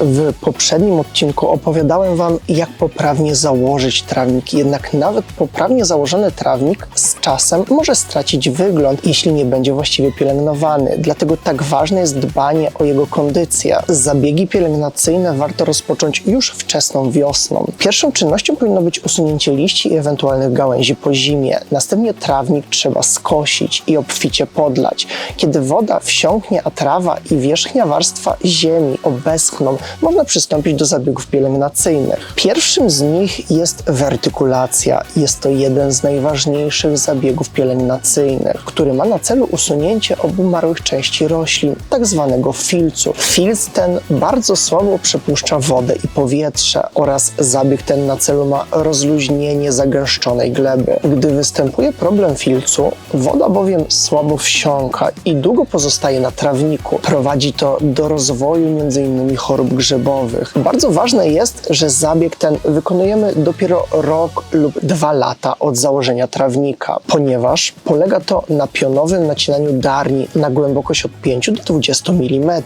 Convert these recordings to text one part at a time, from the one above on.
W poprzednim odcinku opowiadałem Wam, jak poprawnie założyć trawnik. Jednak nawet poprawnie założony trawnik z czasem może stracić wygląd, jeśli nie będzie właściwie pielęgnowany. Dlatego tak ważne jest dbanie o jego kondycję. Zabiegi pielęgnacyjne warto rozpocząć już wczesną wiosną. Pierwszą czynnością powinno być usunięcie liści i ewentualnych gałęzi po zimie. Następnie trawnik trzeba skosić i obficie podlać. Kiedy woda wsiąknie, a trawa i wierzchnia warstwa ziemi obeschną, można przystąpić do zabiegów pielęgnacyjnych. Pierwszym z nich jest wertykulacja. Jest to jeden z najważniejszych zabiegów pielęgnacyjnych, który ma na celu usunięcie obumarłych części roślin, tak zwanego filcu. Filc ten bardzo słabo przepuszcza wodę i powietrze oraz zabieg ten na celu ma rozluźnienie zagęszczonej gleby. Gdy występuje problem filcu, woda bowiem słabo wsiąka i długo pozostaje na trawniku. Prowadzi to do rozwoju m.in. chorób grzybowych. Bardzo ważne jest, że zabieg ten wykonujemy dopiero rok lub dwa lata od założenia trawnika, ponieważ polega to na pionowym nacinaniu darni na głębokość od 5 do 20 mm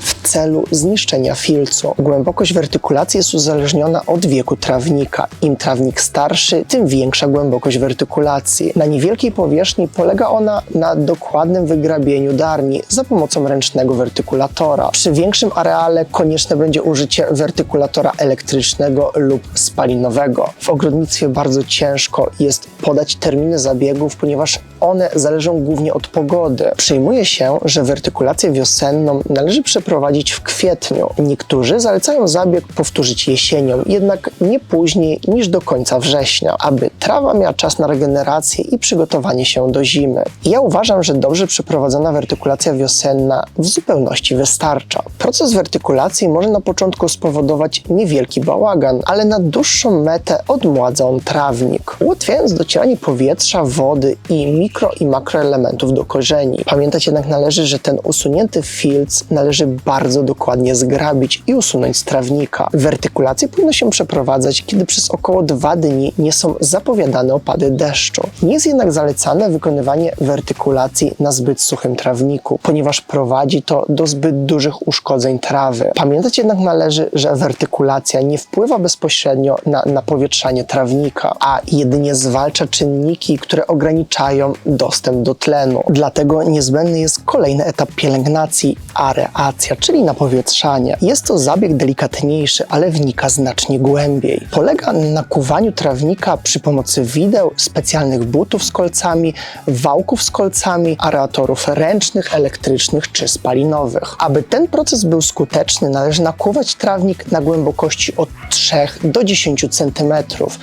w celu zniszczenia filcu. Głębokość wertykulacji jest uzależniona od wieku trawnika. Im trawnik starszy, tym większa głębokość wertykulacji. Na niewielkiej powierzchni polega ona na dokładnym wygrabieniu darni za pomocą ręcznego wertykulatora. Przy większym areale konieczne będzie użycie wertykulatora elektrycznego lub spalinowego. W ogrodnictwie bardzo ciężko jest podać terminy zabiegów, ponieważ one zależą głównie od pogody. Przyjmuje się, że wertykulację wiosenną należy przeprowadzić w kwietniu. Niektórzy zalecają zabieg powtórzyć jesienią, jednak nie później niż do końca września, aby trawa miała czas na regenerację i przygotowanie się do zimy. Ja uważam, że dobrze przeprowadzona wertykulacja wiosenna w zupełności wystarcza. Proces wertykulacji może na początku spowodować niewielki bałagan, ale na dłuższą metę odmładza on trawnik, ułatwiając docieranie powietrza, wody i mikro i makroelementów do korzeni. Pamiętać jednak należy, że ten usunięty filc należy bardzo dokładnie zgrabić i usunąć z trawnika. Wertykulację powinno się przeprowadzać, kiedy przez około dwa dni nie są zapowiadane opady deszczu. Nie jest jednak zalecane wykonywanie wertykulacji na zbyt suchym trawniku, ponieważ prowadzi to do zbyt dużych uszkodzeń trawy. Pamiętać jednak należy, że wertykulacja nie wpływa bezpośrednio na napowietrzanie trawnika, a jedynie zwalcza czynniki, które ograniczają dostęp do tlenu. Dlatego niezbędny jest kolejny etap pielęgnacji areacja, czyli napowietrzanie. Jest to zabieg delikatniejszy, ale wnika znacznie głębiej. Polega na kuwaniu trawnika przy pomocy wideł, specjalnych butów z kolcami, wałków z kolcami, aeratorów ręcznych, elektrycznych czy spalinowych. Aby ten proces był skuteczny, należy nakuwać trawnik na głębokości od 3 do 10 cm.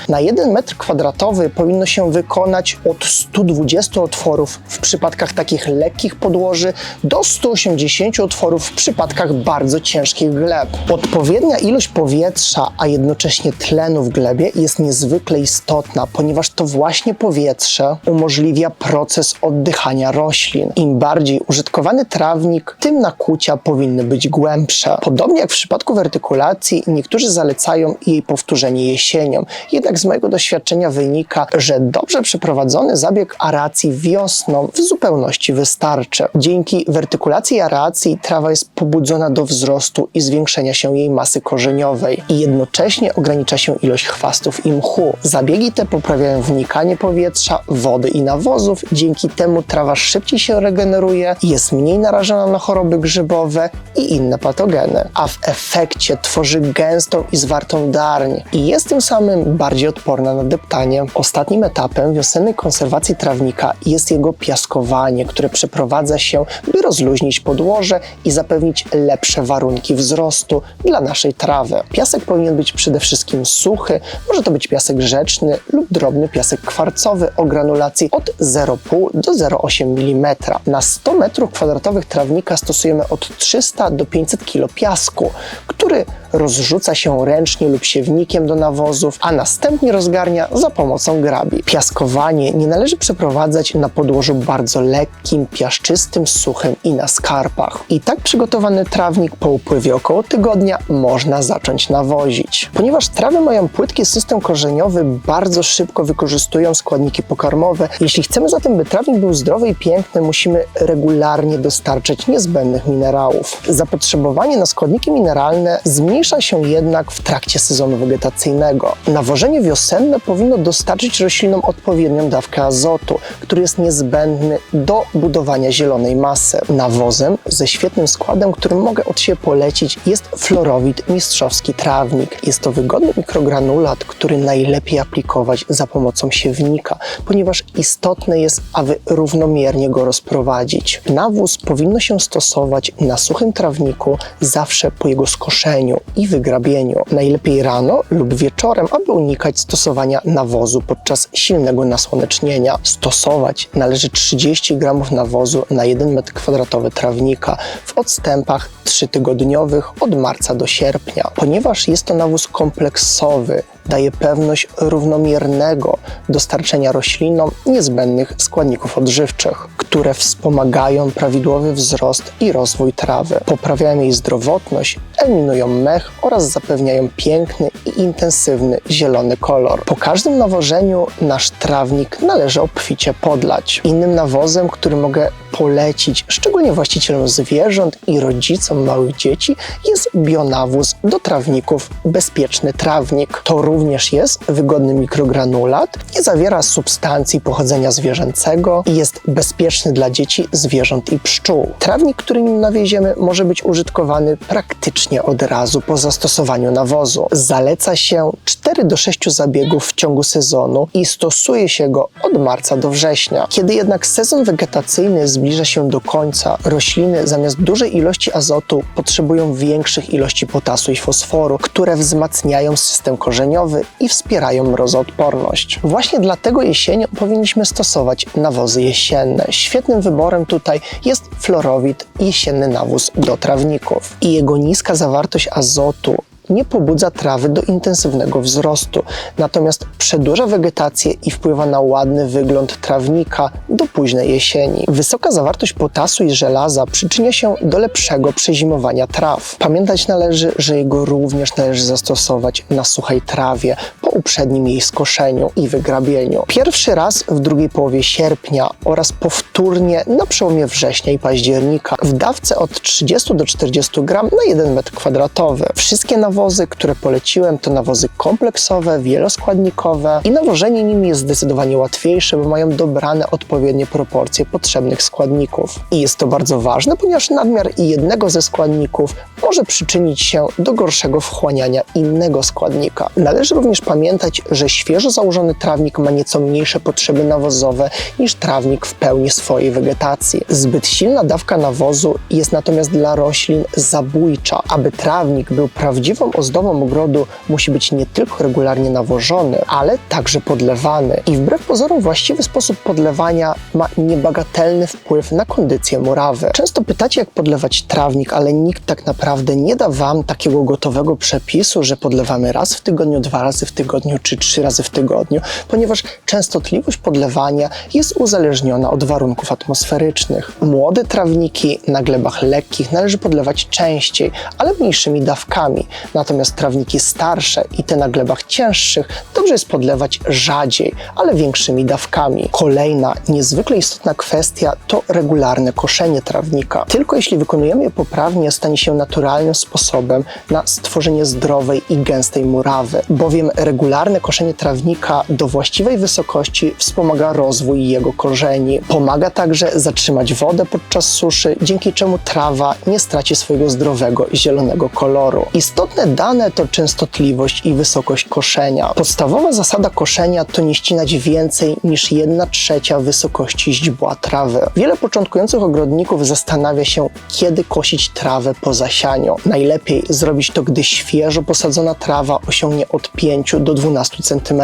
Na 1 metr kwadratowy powinno się wykonać od 120 otworów w przypadkach takich lekkich podłoży do 180 otworów w przypadkach bardzo ciężkich gleb. Odpowiednia ilość powietrza, a jednocześnie tlenu w glebie jest niezwykle istotna, ponieważ to właśnie powietrze umożliwia proces oddychania roślin. Im bardziej użytkowany trawnik, tym nakłucia powinny być głębsze. Podobnie jak w przypadku wertykulacji, niektórzy zalecają jej powtórzenie jesienią. Jednak z mojego doświadczenia wynika, że dobrze przeprowadzony zabieg aeracji wiosną w zupełności wystarczy. Dzięki wertykulacji i aeracji trawa jest pobudzona do wzrostu i zwiększenia się jej masy korzeniowej i jednocześnie ogranicza się ilość chwastów i mchu. Zabiegi te poprawiają wnikanie powietrza, wody i nawozów, dzięki temu trawa szybciej się regeneruje, jest mniej narażona na choroby grzybowe i inne patogeny, a w efekcie tworzy gęstą i zwartą darń i jest tym samym bardziej odporna na deptanie. Ostatnim etapem wiosennej konserwacji trawnika jest jego piaskowanie, które przeprowadza się, by rozluźnić podłoże i zapewnić lepsze warunki wzrostu dla naszej trawy. Piasek powinien być przede wszystkim suchy, może to być piasek rzeczny lub drobny piasek kwarcowy o granulacji od 0,5 do 0,8 mm. Na 100 m2 trawnika stosujemy od 300 do 500 kg piasku, który rozrzuca się ręcznie lub siewnikiem do nawozów, a następnie rozgarnia za pomocą grabi. Piaskowanie nie należy przeprowadzać na podłożu bardzo lekkim, piaszczystym, suchym i na skarpach. I tak przygotowany trawnik po upływie około tygodnia można zacząć nawozić. Ponieważ trawy mają płytki system korzeniowy, bardzo szybko wykorzystują składniki pokarmowe. Jeśli chcemy zatem, by trawnik był zdrowy i piękny, musimy regularnie dostarczać niezbędnych minerałów. Zapotrzebowanie na składniki mineralne zmniejsza się jednak w trakcie sezonu wegetacyjnego. Nawożenie wiosenne powinno dostarczyć roślinom odpowiednią dawkę azotu, który jest niezbędny do budowania zielonej masy. Nawozem ze świetnym składem, który mogę od siebie polecić, jest Florowid Mistrzowski Trawnik. Jest to wygodny mikrogranulat, który najlepiej aplikować za pomocą siewnika, ponieważ istotne jest, aby równomiernie go rozprowadzić. Nawóz powinno się stosować na suchym trawniku zawsze po jego skoszeniu i wygrabieniu. Najlepiej rano lub wieczorem, aby unikać stosowania nawozu podczas silnego nasłonecznienia. Stosować należy 30 g nawozu na 1 m2 trawnika w odstępach 3-tygodniowych od marca do sierpnia. Ponieważ jest to nawóz kompleksowy, daje pewność równomiernego dostarczenia roślinom niezbędnych składników odżywczych, które wspomagają prawidłowy wzrost i rozwój trawy, poprawiają jej zdrowotność, eliminują mech oraz zapewniają piękny i intensywny zielony kolor. Po każdym nawożeniu nasz trawnik należy obficie podlać. Innym nawozem, który mogę polecić, szczególnie właścicielom zwierząt i rodzicom małych dzieci, jest bionawóz do trawników Bezpieczny Trawnik. To również jest wygodny mikrogranulat, nie zawiera substancji pochodzenia zwierzęcego i jest bezpieczny dla dzieci, zwierząt i pszczół. Trawnik, który nim nawieziemy, może być użytkowany praktycznie od razu po zastosowaniu nawozu. Zaleca się 4 do 6 zabiegów w ciągu sezonu i stosuje się go od marca do września. Kiedy jednak sezon wegetacyjny zbliża się do końca, rośliny zamiast dużej ilości azotu potrzebują większych ilości potasu i fosforu, które wzmacniają system korzeniowy i wspierają mrozoodporność. Właśnie dlatego jesienią powinniśmy stosować nawozy jesienne. Świetnym wyborem tutaj jest florowid jesienny nawóz do trawników. I jego niska zawartość azotu nie pobudza trawy do intensywnego wzrostu, natomiast przedłuża wegetację i wpływa na ładny wygląd trawnika do późnej jesieni. Wysoka zawartość potasu i żelaza przyczynia się do lepszego przezimowania traw. Pamiętać należy, że jego również należy zastosować na suchej trawie po uprzednim jej skoszeniu i wygrabieniu. Pierwszy raz w drugiej połowie sierpnia oraz powtórnie na przełomie września i października w dawce od 30 do 40 gram na 1 m2. Wszystkie nawozy nawozy, które poleciłem, to nawozy kompleksowe, wieloskładnikowe i nawożenie nimi jest zdecydowanie łatwiejsze, bo mają dobrane odpowiednie proporcje potrzebnych składników. I jest to bardzo ważne, ponieważ nadmiar jednego ze składników może przyczynić się do gorszego wchłaniania innego składnika. Należy również pamiętać, że świeżo założony trawnik ma nieco mniejsze potrzeby nawozowe niż trawnik w pełni swojej wegetacji. Zbyt silna dawka nawozu jest natomiast dla roślin zabójcza. Aby trawnik był prawdziwą ozdobą ogrodu musi być nie tylko regularnie nawożony, ale także podlewany. I wbrew pozorom właściwy sposób podlewania ma niebagatelny wpływ na kondycję murawy. Często pytacie, jak podlewać trawnik, ale nikt tak naprawdę nie da Wam takiego gotowego przepisu, że podlewamy raz w tygodniu, dwa razy w tygodniu czy trzy razy w tygodniu, ponieważ częstotliwość podlewania jest uzależniona od warunków atmosferycznych. Młode trawniki na glebach lekkich należy podlewać częściej, ale mniejszymi dawkami. Natomiast trawniki starsze i te na glebach cięższych dobrze jest podlewać rzadziej, ale większymi dawkami. Kolejna niezwykle istotna kwestia to regularne koszenie trawnika. Tylko jeśli wykonujemy je poprawnie, stanie się naturalnym sposobem na stworzenie zdrowej i gęstej murawy, bowiem regularne koszenie trawnika do właściwej wysokości wspomaga rozwój jego korzeni. Pomaga także zatrzymać wodę podczas suszy, dzięki czemu trawa nie straci swojego zdrowego zielonego koloru. Istotne dane to częstotliwość i wysokość koszenia. Podstawowa zasada koszenia to nie ścinać więcej niż 1 trzecia wysokości źdźbła trawy. Wiele początkujących ogrodników zastanawia się, kiedy kosić trawę po zasianiu. Najlepiej zrobić to, gdy świeżo posadzona trawa osiągnie od 5 do 12 cm.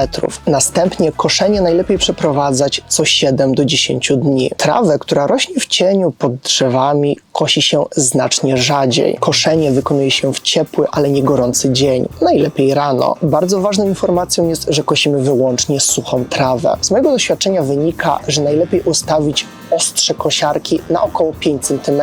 Następnie koszenie najlepiej przeprowadzać co 7 do 10 dni. Trawę, która rośnie w cieniu pod drzewami, kosi się znacznie rzadziej. Koszenie wykonuje się w ciepły, ale nie gorący dzień. Najlepiej rano. Bardzo ważną informacją jest, że kosimy wyłącznie suchą trawę. Z mojego doświadczenia wynika, że najlepiej ustawić ostrze kosiarki na około 5 cm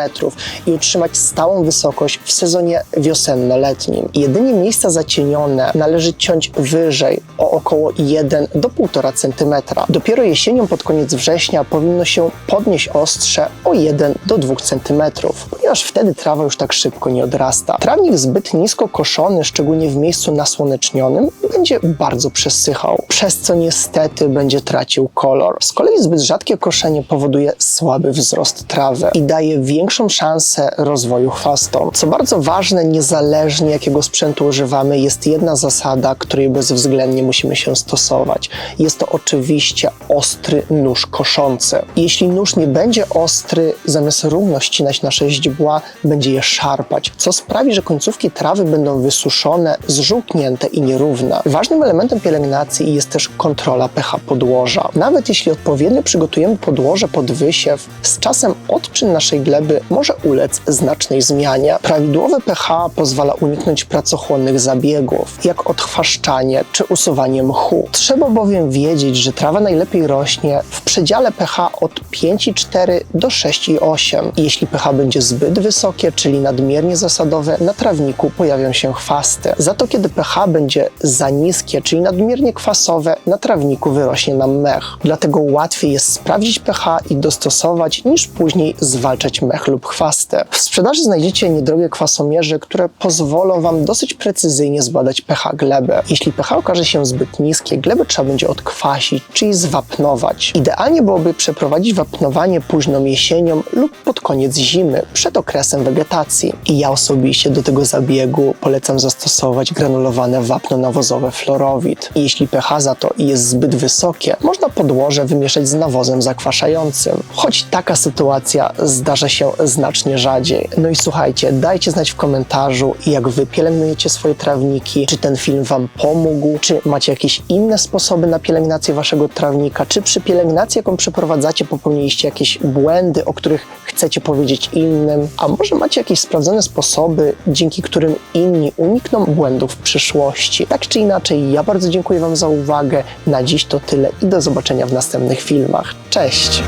i utrzymać stałą wysokość w sezonie wiosenno-letnim. Jedynie miejsca zacienione należy ciąć wyżej o około 1 do 1,5 cm. Dopiero jesienią pod koniec września powinno się podnieść ostrze o 1 do 2 cm, ponieważ wtedy trawa już tak szybko nie odrasta. Trawnik zbyt nisko koszony, szczególnie w miejscu nasłonecznionym, będzie bardzo przesychał, przez co niestety będzie tracił kolor. Z kolei zbyt rzadkie koszenie powoduje słaby wzrost trawy i daje większą szansę rozwoju chwastom. Co bardzo ważne, niezależnie jakiego sprzętu używamy, jest jedna zasada, której bezwzględnie musimy się stosować. Jest to oczywiście ostry nóż koszący. Jeśli nóż nie będzie ostry, zamiast równo ścinać nasze źdźbła, będzie je szarpać, co sprawi, że końcówki trawy będą wysuszone, zżółknięte i nierówne. Ważnym elementem pielęgnacji jest też kontrola pH podłoża. Nawet jeśli odpowiednio przygotujemy podłoże pod wysiew, z czasem odczyn naszej gleby może ulec znacznej zmianie. Prawidłowe pH pozwala uniknąć pracochłonnych zabiegów, jak odchwaszczanie czy usuwanie mchu. Trzeba bowiem wiedzieć, że trawa najlepiej rośnie w przedziale pH od 5,4 do 6,8. Jeśli pH będzie zbyt wysokie, czyli nadmiernie zasadowe, na trawniku pojawią się chwasty. Za to kiedy pH będzie za niskie, czyli nadmiernie kwasowe, na trawniku wyrośnie nam mech. Dlatego łatwiej jest sprawdzić pH i dostosować, niż później zwalczać mech lub chwasty. W sprzedaży znajdziecie niedrogie kwasomierze, które pozwolą Wam dosyć precyzyjnie zbadać pH gleby. Jeśli pH okaże się zbyt niskie, glebę trzeba będzie odkwasić, czyli zwapnować. Idealnie byłoby przeprowadzić wapnowanie późną jesienią lub pod koniec zimy, przed okresem wegetacji. I ja osobiście do tego zabiegu polecam zastosować granulowane wapno nawozowe Fluorowid. I jeśli pH za to jest zbyt wysokie, można podłoże wymieszać z nawozem zakwaszającym. Choć taka sytuacja zdarza się znacznie rzadziej. No i słuchajcie, dajcie znać w komentarzu, jak wy pielęgnujecie swoje trawniki, czy ten film wam pomógł, czy macie jakieś inne sposoby na pielęgnację waszego trawnika, czy przy pielęgnacji, jaką przeprowadzacie, popełniliście jakieś błędy, o których chcecie powiedzieć innym, a może macie jakieś sprawdzone sposoby, dzięki którym inni unikną błędów w przyszłości. Tak czy inaczej, ja bardzo dziękuję wam za uwagę. Na dziś to tyle i do zobaczenia w następnych filmach. Cześć!